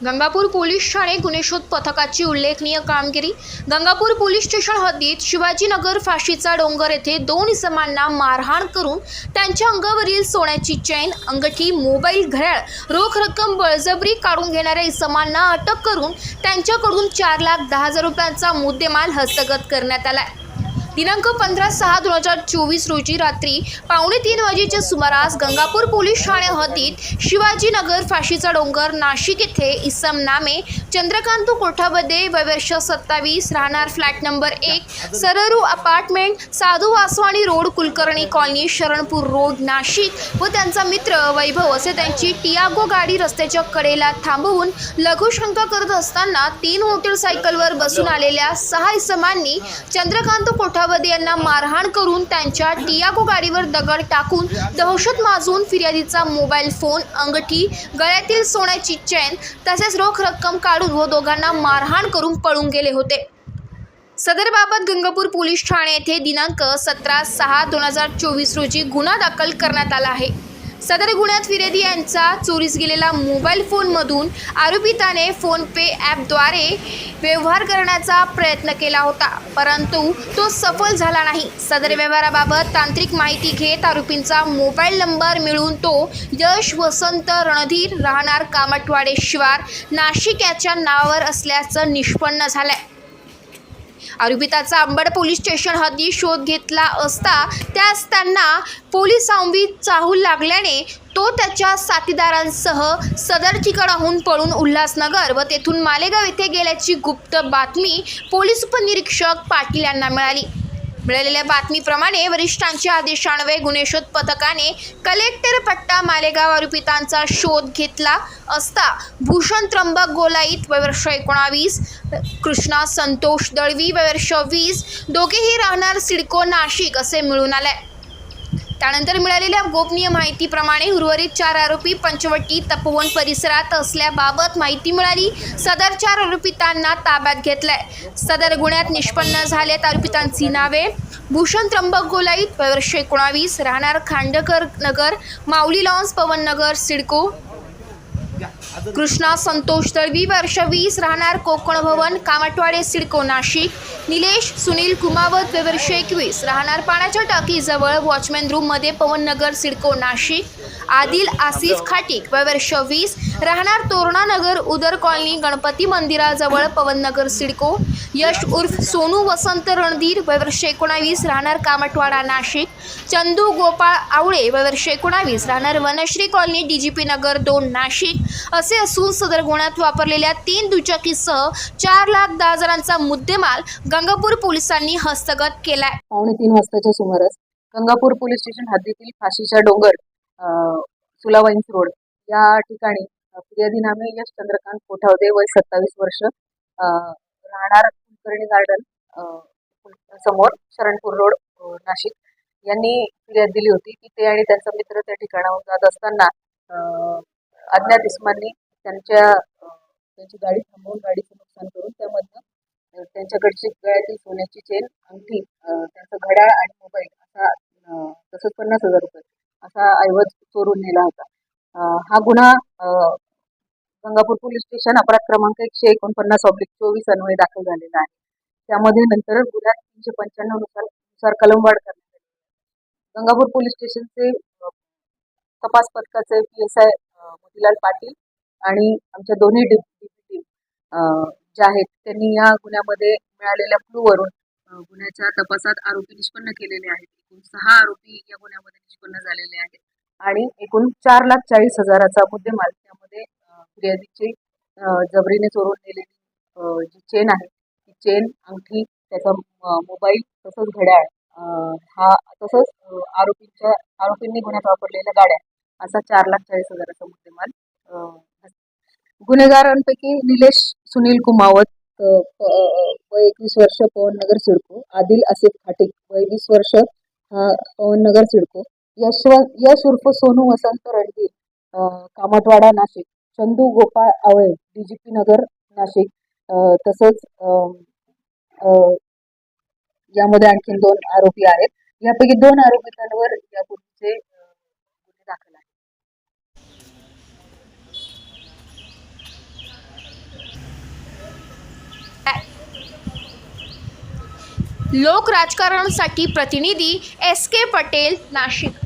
Gangapur police Thane गुन्हे शोध पथकाची उल्लेखनीय कामगिरी. गंगापूर पोलीस स्टेशन हद्दीत शिवाजीनगर फाशीचा डोंगर येथे दोन इसमांना मारहाण करून त्यांच्या अंगावरील सोन्याची चैन अंगठी मोबाईल घड्याळ रोख रक्कम बळजबरी काढून घेणाऱ्या इसमांना अटक करून त्यांच्याकडून चार लाख दहा हजार रुपयांचा मुद्देमाल हस्तगत करण्यात आला आहे दिनांक पंधरा सहा दोन हजार चोवीस रोजी रात्री पावणे तीन वाजेच्या सुमारास गंगापूर पोलीस ठाणे हद्दीत शिवाजीनगर फाशीचा डोंगर नाशिक येथे इसम नामे चंद्रकांत कोठाबदे वयवर्ष सत्तावीस राहणार फ्लॅट नंबर एक सररू apartment Sadhu Vaswani road Kulkarni colony Sharanpur road Nashik. व त्यांचा मित्र वैभव असे त्यांची टियागो गाडी रस्त्याच्या कडेला थांबवून लघुशंका करत असताना तीन मोटरसायकलवर बसून आलेल्या सहा इसमांनी चंद्रकांत कोठा कोठावदे यांना मारहाण करून त्यांच्या टियागो गाडीवर दगड टाकून दहशत माजून फिर्यादीचा मोबाईल फोन अंगठी गळ्यातील सोन्याची चैन तसेच रोख रक्कम काढून व दोघांना मारहाण करून पळून गेले होते. सदरबाबत गंगापूर पोलीस ठाणे येथे दिनांक सतरा सहा दोन हजार चोवीस रोजी गुन्हा दाखल करण्यात आला आहे. सदर गुन्ह्यात फिर्यादी यांचा चोरीस गेलेला मोबाईल फोनमधून आरोपिताने फोनपे ॲपद्वारे व्यवहार करण्याचा प्रयत्न केला होता. परंतु तो सफल झाला नाही. सदर व्यवहाराबाबत तांत्रिक माहिती घेत आरोपींचा मोबाईल नंबर मिळून तो यश वसंत रणधीर राहणार कामटवाडे शिवार नाशिक याच्या नावावर असल्याचं निष्पन्न झालं आहे आरोपिताचा अंबड पोलीस स्टेशन हद्दी शोध घेतला असता त्यास त्यांना पोलीस आंबी चाहू लागल्याने तो त्याच्या साथीदारांसह सदर ठिकाणाहून पळून उल्हासनगर व तेथून मालेगाव येथे गेल्याची गुप्त बातमी पोलीस उपनिरीक्षक पाटील यांना मिळाली. मिळालेल्या बातमीप्रमाणे वरिष्ठांच्या आदेशान्वये गुन्हे शोध पथकाने कलेक्टर पट्टा मालेगाव आरोपितांचा शोध घेतला असता भूषण त्र्यंबक गोलाईत वयवर्ष एकोणावीस कृष्णा संतोष दळवी वयवर्ष वीस दोघेही राहणार सिडको नाशिक असे मिळून आले. त्यानंतर मिळालेल्या गोपनीय माहितीप्रमाणे उर्वरित चार आरोपी पंचवटी तपोवन परिसरात असल्याबाबत माहिती मिळाली. सदर चार आरोपितांना ताब्यात घेतलाय. सदर गुन्ह्यात निष्पन्न झालेत आरोपितांची नावे. भूषण त्र्यंबक गोलाईत वयवर्ष एकोणावीस. राहणार खांडकर नगर माऊली लॉन्स पवन नगर सिडको. कृष्णा संतोष दळवी वर्ष वीस राहणार कोकण भवन कामटवाडे सिडको नाशिक. निलेश सुनील कुमावत वर्ष एकवीस राहणार पाण्याच्या टाकीजवळ वॉचमॅन रूममध्ये पवननगर सिडको नाशिक. आदिल आसिफ खाटीक वर्ष वीस राहणार तोरणा नगर उदर कॉलनी गणपती मंदिराजवळ पवननगर सिडको. यश उर्फ सोनू वसंत रणधीर वर्ष एकोणावीस राहणार कामटवाडा नाशिक. चंदू गोपाळ आवळे वर्ष एकोणावीस राहणार वनश्री कॉलनी डीजीपी नगर दोन नाशिक. असे असून सदर गुन्ह्यात वापरलेल्या तीन दुचाकीसह चार लाख दहा हजारांचा मुद्देमाल गंगापूर पोलिसांनी हस्तगत केलाय. पावणे तीन वाजताच्या सुमारास गंगापूर पोलीस स्टेशन हद्दीतील फाशीचा डोंगर सुलावाईन्स रोड या ठिकाणी अं, फिर्यादी नामे यश चंद्रकांत कोठावदे वय सत्तावीस वर्ष राहणार कुलकर्णी गार्डन समोर शरणपूर रोड नाशिक यांनी फिर्याद दिली होती. की ते आणि त्यांचा मित्र त्या ठिकाणाहून जात असताना अज्ञात इस्मांनी त्यांच्या त्यांची गाडी थांबवून गाडीचं नुकसान करून त्यामधनं त्यांच्याकडची गळ्यातील सोन्याची चेन अंगठी त्यांचं घड्याळ आणि मोबाईल असा तसंच पन्नास हजार रुपये असा ऐवज चोरून नेला होता. हा गुन्हा गंगापूर पोलीस स्टेशन अपराध क्रमांक एकशे एकोणपन्नास ऑब्लिक चोवीस अन्वये दाखल झालेला आहे. त्यामध्ये नंतर गुन्ह्यात तीनशे पंच्याण्णवनुसार नुसार कलमवाढ करण्यात आली. गंगापूर पोलीस स्टेशनचे तपास पथकाचे P S I Motilal Patil आणि आमच्या दोन्ही डिप्टी टीम ज्या आहेत त्यांनी या गुन्ह्यामध्ये मिळालेल्या क्लूवरून गुन्ह्याच्या तपासात आरोपी निष्पन्न केलेले आहेत. एकूण सहा आरोपी या गुन्ह्यामध्ये निष्पन्न झालेले आहेत. आणि एकूण चार लाख चाळीस हजाराचा मुद्देमाल त्यामध्ये अं, फिर्यादीची जबरीने चोरून नेलेली जी चेन आहे ती चेन अंगठी त्याचा मोबाईल तसंच घड्याळ हा तसंच आरोपींच्या आरोपींनी गुन्ह्यात वापरलेल्या गाड्या असा चार लाख चाळीस हजाराचा मुद्देमाल गुन्हेगारांपैकी निलेश सुनील कुमावत प- वय एकवीस वर्ष पवननगर सिडको आदिल आसिफ खाटिक वय वीस वर्ष पवननगर सिडको यशवंत यश उर्फ सोनू वसंत रणवीर कामटवाडा कामतवाडा नाशिक चंदू गोपाळ आवळे डीजीपी नगर नाशिक तसंच यामध्ये आणखी दोन आरोपी आहेत. यापैकी दोन आरोपितांवर यापूर्वीचे अं, गुन्हे दाखल आहेत लोक राजकारणासाठी प्रतिनिधी एस के पटेल नाशिक.